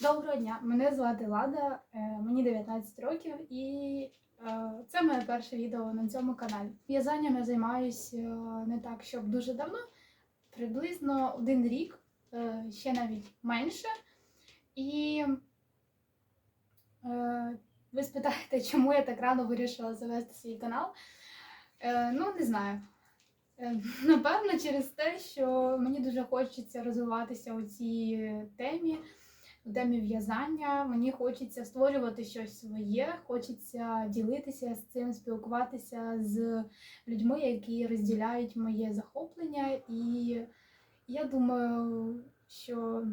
Доброго дня, мене звати Лада, е, мені 19 років, і е, це моє перше відео на цьому каналі. В'язанням я займаюся не так, щоб дуже давно, приблизно один рік, е, ще навіть менше. І е, ви спитаєте, чому я так рано вирішила завести свій канал? Е, Ну, не знаю. Е, Напевно, через те, що мені дуже хочеться розвиватися у цій темі в темі в'язання. Мені хочеться створювати щось своє, хочеться ділитися з цим, спілкуватися з людьми, які розділяють моє захоплення. І я думаю, що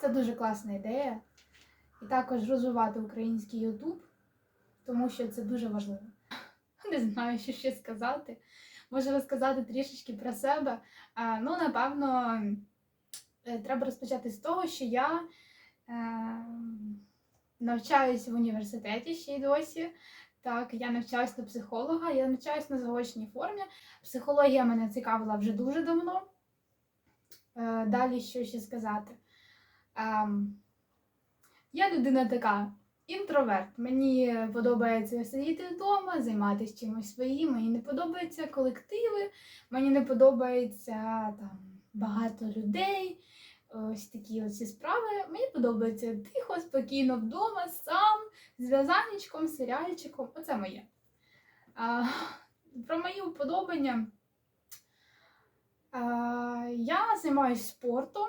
це дуже класна ідея. І також розвивати український Ютуб, тому що це дуже важливо. Не знаю, що ще сказати. Можу розказати трішечки про себе. Ну, напевно. Е, треба розпочати з того, що я е, навчаюся в університеті ще й досі. Так, я навчаюся на психолога, я навчаюся на заочній формі. Психологія мене цікавила вже дуже давно. Е, далі що ще сказати? Е, я людина така. Інтроверт. Мені подобається сидіти вдома, займатися чимось своїм. Мені не подобаються колективи, мені не подобається там багато людей. Ось такі оці справи. Мені подобається тихо, спокійно вдома, сам, з в'язанечком, серіальчиком. Оце моє. А, Про мої вподобання. А, Я займаюся спортом,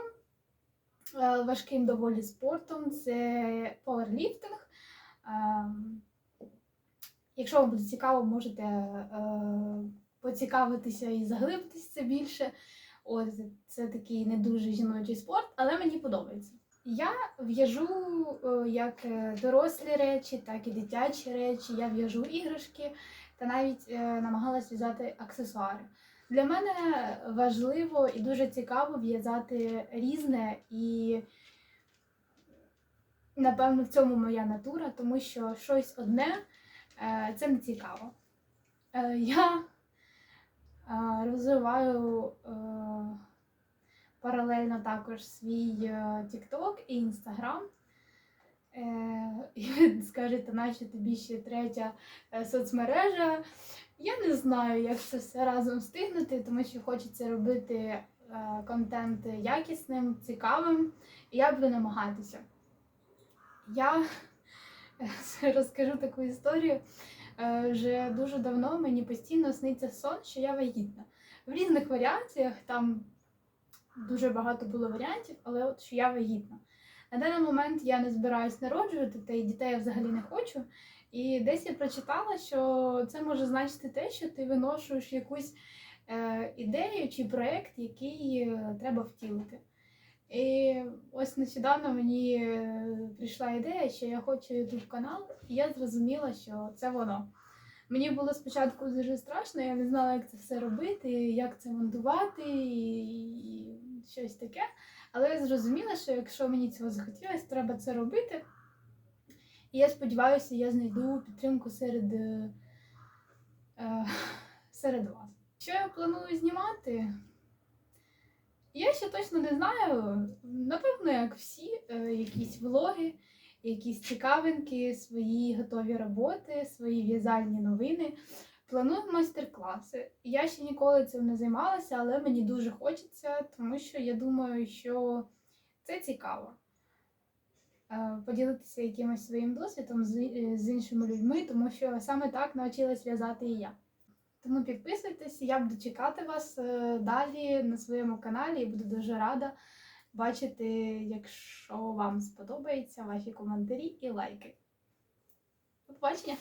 е, важким доволі спортом. Це пауерліфтинг. Якщо вам буде цікаво, можете е, поцікавитися і заглибитися більше. От це такий не дуже жіночий спорт, але мені подобається. Я в'яжу е, як е, дорослі речі, так і дитячі речі. Я в'яжу іграшки та навіть е, намагалась в'язати аксесуари. Для мене важливо і дуже цікаво в'язати різне, і напевно в цьому моя натура, тому що щось одне це не цікаво. Я Розвиваю паралельно також свій е, TikTok і Instagram. Е, скажете, наче тобі ще третя е, соцмережа. Я не знаю, як це все разом встигнути, тому що хочеться робити контент якісним, цікавим, і я буду намагатися. Я розкажу таку історію. Вже дуже давно мені постійно сниться сон, що я вагітна. В різних варіаціях там дуже багато було варіантів, але от що я вагітна. На даний момент я не збираюсь народжувати, та й дітей я взагалі не хочу. І десь я прочитала, що це може значити те, що ти виношуєш якусь е, ідею чи проєкт, який е, треба втілити. І ось нещодавно мені е, прийшла ідея, що я хочу YouTube канал, і я зрозуміла, що це воно. Мені було спочатку дуже страшно, я не знала, як це все робити, як це монтувати і, і щось таке. Але я зрозуміла, що якщо мені цього захотілося, треба це робити. І я сподіваюся, я знайду підтримку серед, е, е, серед вас. Що я планую знімати? Я ще точно не знаю. Напевно, як всі, е, якісь влоги, якісь цікавинки, свої готові роботи, свої в'язальні новини. Планую майстер-класи. Я ще ніколи цим не займалася, але мені дуже хочеться, тому що я думаю, що це цікаво. Е, Поділитися якимось своїм досвідом з, е, іншими людьми, тому що саме так навчилась в'язати і я. Тому підписуйтесь, я буду чекати вас е, далі на своєму каналі і буду дуже рада бачити, якщо вам сподобаються ваші коментарі і лайки. До побачення!